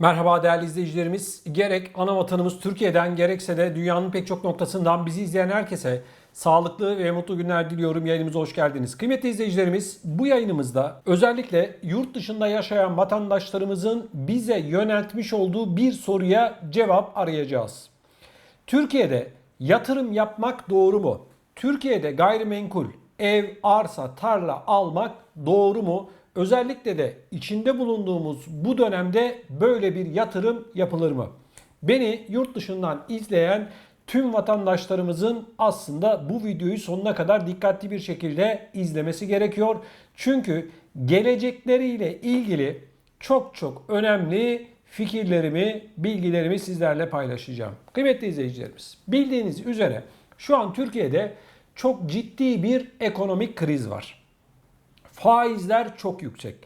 Merhaba değerli izleyicilerimiz. Gerek ana vatanımız Türkiye'den gerekse de dünyanın pek çok noktasından bizi izleyen herkese sağlıklı ve mutlu günler diliyorum. Yayınımıza hoş geldiniz. Kıymetli izleyicilerimiz bu yayınımızda özellikle yurt dışında yaşayan vatandaşlarımızın bize yöneltmiş olduğu bir soruya cevap arayacağız. Türkiye'de yatırım yapmak doğru mu? Türkiye'de gayrimenkul, ev, arsa, tarla almak doğru mu? Özellikle de içinde bulunduğumuz bu dönemde böyle bir yatırım yapılır mı? Beni yurt dışından izleyen tüm vatandaşlarımızın aslında bu videoyu sonuna kadar dikkatli bir şekilde izlemesi gerekiyor. Çünkü gelecekleriyle ilgili çok çok önemli fikirlerimi, bilgilerimi sizlerle paylaşacağım. Kıymetli izleyicilerimiz, bildiğiniz üzere şu an Türkiye'de çok ciddi bir ekonomik kriz var. Faizler çok yüksek.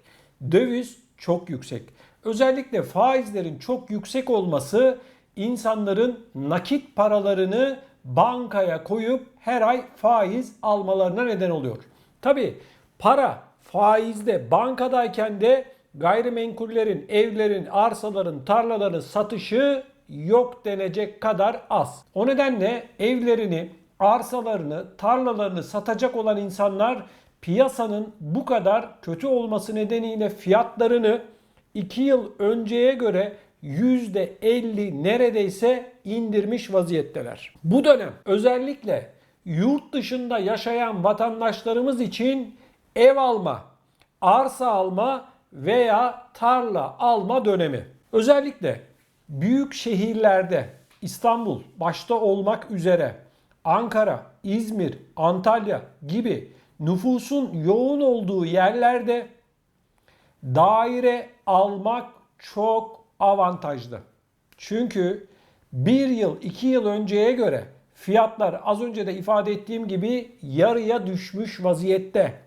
Döviz çok yüksek. Özellikle faizlerin çok yüksek olması insanların nakit paralarını bankaya koyup her ay faiz almalarına neden oluyor. Tabi para faizde bankadayken de gayrimenkullerin, evlerin, arsaların, tarlaların satışı yok denecek kadar az. O nedenle evlerini, arsalarını, tarlalarını satacak olan insanlar piyasanın bu kadar kötü olması nedeniyle fiyatlarını 2 yıl önceye göre %50 neredeyse indirmiş vaziyetteler. Bu dönem özellikle yurt dışında yaşayan vatandaşlarımız için ev alma, arsa alma veya tarla alma dönemi. Özellikle büyük şehirlerde İstanbul başta olmak üzere Ankara, İzmir, Antalya gibi nüfusun yoğun olduğu yerlerde daire almak çok avantajlı. Çünkü bir yıl, iki yıl önceye göre fiyatlar az önce de ifade ettiğim gibi yarıya düşmüş vaziyette.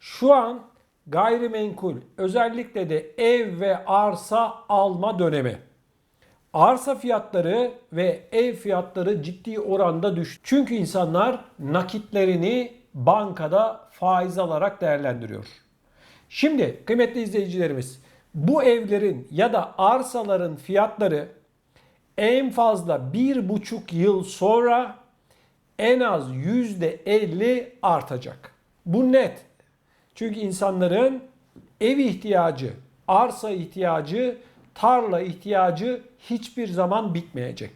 Şu an gayrimenkul özellikle de ev ve arsa alma dönemi. Arsa fiyatları ve ev fiyatları ciddi oranda düştü. Çünkü insanlar nakitlerini bankada faiz alarak değerlendiriyor. Şimdi kıymetli izleyicilerimiz bu evlerin ya da arsaların fiyatları en fazla bir buçuk yıl sonra en az yüzde elli artacak. Bu net. Çünkü insanların ev ihtiyacı, arsa ihtiyacı, tarla ihtiyacı hiçbir zaman bitmeyecek.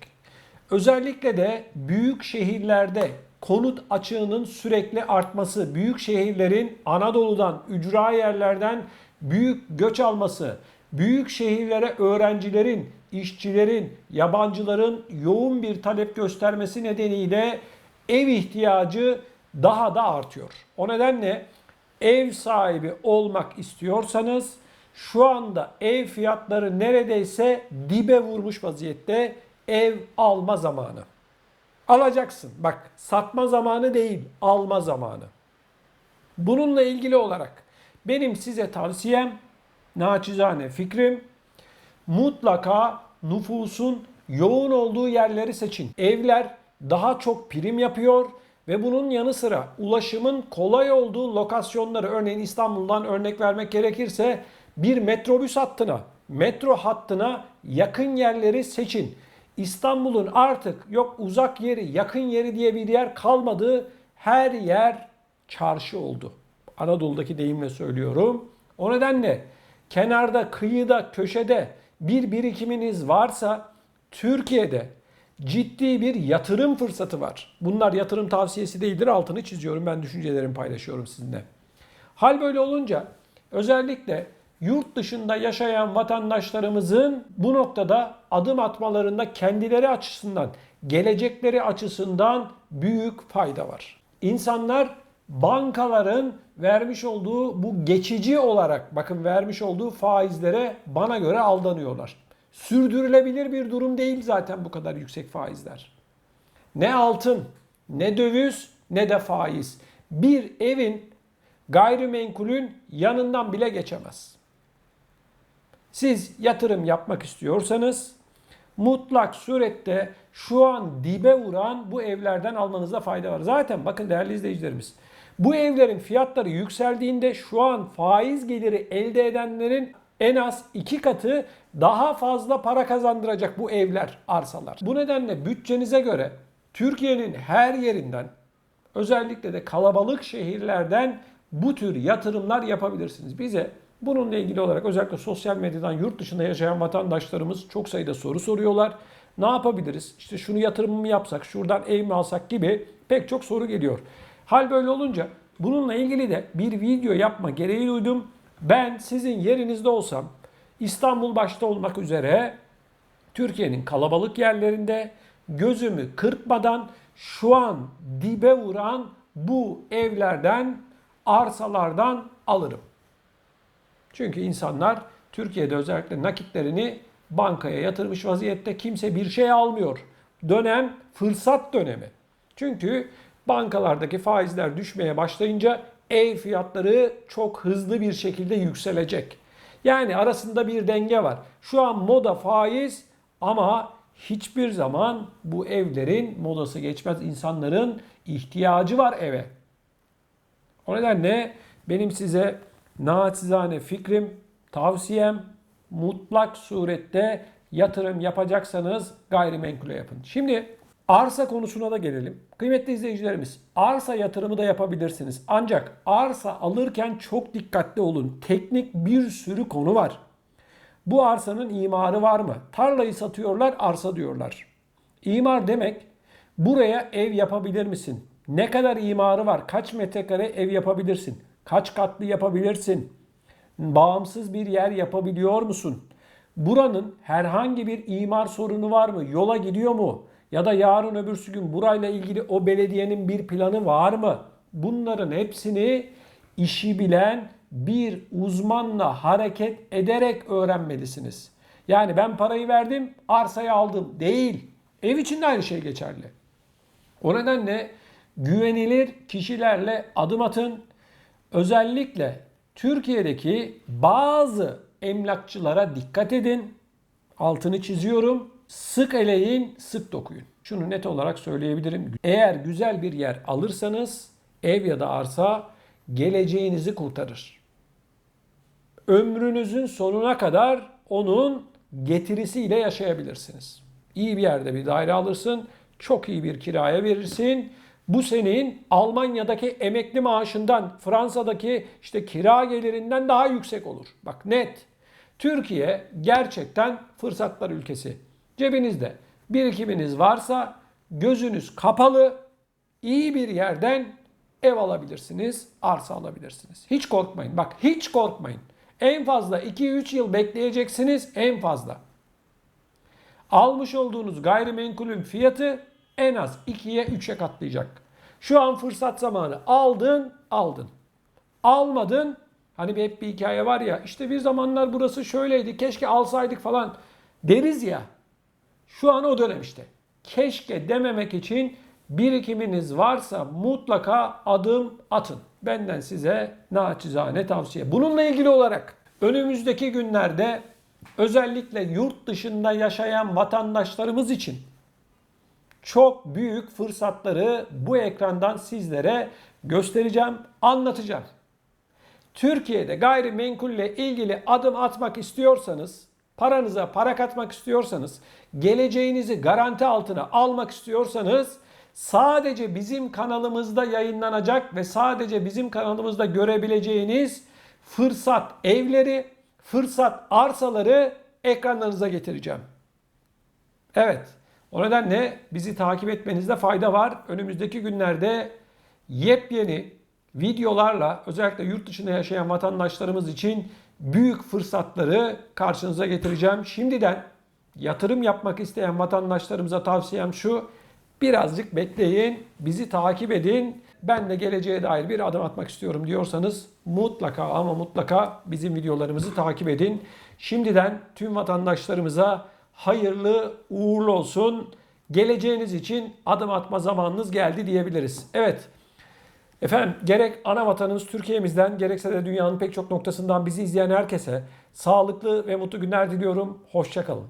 Özellikle de büyük şehirlerde konut açığının sürekli artması, büyük şehirlerin Anadolu'dan, ücra yerlerden büyük göç alması, büyük şehirlere öğrencilerin, işçilerin, yabancıların yoğun bir talep göstermesi nedeniyle ev ihtiyacı daha da artıyor. O nedenle ev sahibi olmak istiyorsanız şu anda ev fiyatları neredeyse dibe vurmuş vaziyette ev alma zamanı. Alacaksın. Bak satma zamanı değil, alma zamanı. Bununla ilgili olarak benim size tavsiyem, naçizane fikrim mutlaka nüfusun yoğun olduğu yerleri seçin. Evler daha çok prim yapıyor ve bunun yanı sıra ulaşımın kolay olduğu lokasyonları örneğin İstanbul'dan örnek vermek gerekirse bir metrobüs hattına, metro hattına yakın yerleri seçin. İstanbul'un artık yok uzak yeri, yakın yeri diye bir yer kalmadığı her yer çarşı oldu. Anadolu'daki deyimle söylüyorum. O nedenle kenarda, kıyıda, köşede bir birikiminiz varsa Türkiye'de ciddi bir yatırım fırsatı var. Bunlar yatırım tavsiyesi değildir. Altını çiziyorum. Ben düşüncelerimi paylaşıyorum sizinle. Hal böyle olunca özellikle yurt dışında yaşayan vatandaşlarımızın bu noktada adım atmalarında kendileri açısından, gelecekleri açısından büyük fayda var. İnsanlar bankaların vermiş olduğu bu geçici olarak bakın vermiş olduğu faizlere bana göre aldanıyorlar. Sürdürülebilir bir durum değil zaten bu kadar yüksek faizler. Ne altın, ne döviz, ne de faiz. Bir evin gayrimenkulün yanından bile geçemez. Siz yatırım yapmak istiyorsanız mutlak surette şu an dibe vuran bu evlerden almanızda fayda var. Zaten bakın değerli izleyicilerimiz bu evlerin fiyatları yükseldiğinde şu an faiz geliri elde edenlerin en az iki katı daha fazla para kazandıracak bu evler, arsalar. Bu nedenle bütçenize göre Türkiye'nin her yerinden özellikle de kalabalık şehirlerden bu tür yatırımlar yapabilirsiniz. Bize bununla ilgili olarak özellikle sosyal medyadan yurt dışında yaşayan vatandaşlarımız çok sayıda soru soruyorlar. Ne yapabiliriz? İşte şunu yatırım mı yapsak, şuradan ev mi alsak gibi pek çok soru geliyor. Hal böyle olunca bununla ilgili de bir video yapma gereği duydum. Ben sizin yerinizde olsam İstanbul başta olmak üzere Türkiye'nin kalabalık yerlerinde gözümü kırpmadan şu an dibe vuran bu evlerden, arsalardan alırım. Çünkü insanlar Türkiye'de özellikle nakitlerini bankaya yatırmış vaziyette kimse bir şey almıyor. Dönem fırsat dönemi. Çünkü bankalardaki faizler düşmeye başlayınca ev fiyatları çok hızlı bir şekilde yükselecek. Yani arasında bir denge var. Şu an moda faiz ama hiçbir zaman bu evlerin modası geçmez. İnsanların ihtiyacı var eve. O nedenle benim size naçizane fikrim, tavsiyem mutlak surette yatırım yapacaksanız gayrimenkule yapın. Şimdi arsa konusuna da gelelim. Kıymetli izleyicilerimiz, arsa yatırımı da yapabilirsiniz. Ancak arsa alırken çok dikkatli olun. Teknik bir sürü konu var. Bu arsanın imarı var mı? Tarlayı satıyorlar, arsa diyorlar. İmar demek buraya ev yapabilir misin? Ne kadar imarı var? Kaç metrekare ev yapabilirsin? Kaç katlı yapabilirsin? Bağımsız bir yer yapabiliyor musun? Buranın herhangi bir imar sorunu var mı? Yola gidiyor mu? Ya da yarın öbürsü gün burayla ilgili o belediyenin bir planı var mı? Bunların hepsini işi bilen bir uzmanla hareket ederek öğrenmelisiniz. Yani ben parayı verdim, arsayı aldım değil. Ev için de aynı şey geçerli. O nedenle güvenilir kişilerle adım atın. Özellikle Türkiye'deki bazı emlakçılara dikkat edin. Altını çiziyorum. Sık eleyin, sık dokuyun. Şunu net olarak söyleyebilirim. Eğer güzel bir yer alırsanız ev ya da arsa geleceğinizi kurtarır. Ömrünüzün sonuna kadar onun getirisiyle yaşayabilirsiniz. İyi bir yerde bir daire alırsın, çok iyi bir kiraya verirsin. Bu senin Almanya'daki emekli maaşından, Fransa'daki işte kira gelirinden daha yüksek olur. Bak net. Türkiye gerçekten fırsatlar ülkesi. Cebinizde birikiminiz varsa gözünüz kapalı iyi bir yerden ev alabilirsiniz, arsa alabilirsiniz. Hiç korkmayın. Bak hiç korkmayın. En fazla 2-3 yıl bekleyeceksiniz en fazla. Almış olduğunuz gayrimenkulün fiyatı en az 2'ye 3'e katlayacak. Şu an fırsat zamanı. Aldın, aldın. Almadın. Hani bir hep bir hikaye var ya işte bir zamanlar burası şöyleydi keşke alsaydık falan deriz ya. Şu an o dönem işte. Keşke dememek için birikiminiz varsa mutlaka adım atın. Benden size naçizane tavsiye. Bununla ilgili olarak önümüzdeki günlerde özellikle yurt dışında yaşayan vatandaşlarımız için çok büyük fırsatları bu ekrandan sizlere göstereceğim, anlatacağım. Türkiye'de gayrimenkulle ilgili adım atmak istiyorsanız, paranıza para katmak istiyorsanız, geleceğinizi garanti altına almak istiyorsanız sadece bizim kanalımızda yayınlanacak ve sadece bizim kanalımızda görebileceğiniz fırsat evleri, fırsat arsaları ekranlarınıza getireceğim. Evet. O nedenle bizi takip etmenizde fayda var. Önümüzdeki günlerde yepyeni videolarla özellikle yurt dışında yaşayan vatandaşlarımız için büyük fırsatları karşınıza getireceğim. Şimdiden yatırım yapmak isteyen vatandaşlarımıza tavsiyem şu. Birazcık bekleyin, bizi takip edin. Ben de geleceğe dair bir adım atmak istiyorum diyorsanız mutlaka ama mutlaka bizim videolarımızı takip edin. Şimdiden tüm vatandaşlarımıza hayırlı uğurlu olsun. Geleceğiniz için adım atma zamanınız geldi diyebiliriz. Evet. Efendim gerek ana vatanımız Türkiye'mizden gerekse de dünyanın pek çok noktasından bizi izleyen herkese sağlıklı ve mutlu günler diliyorum. Hoşçakalın.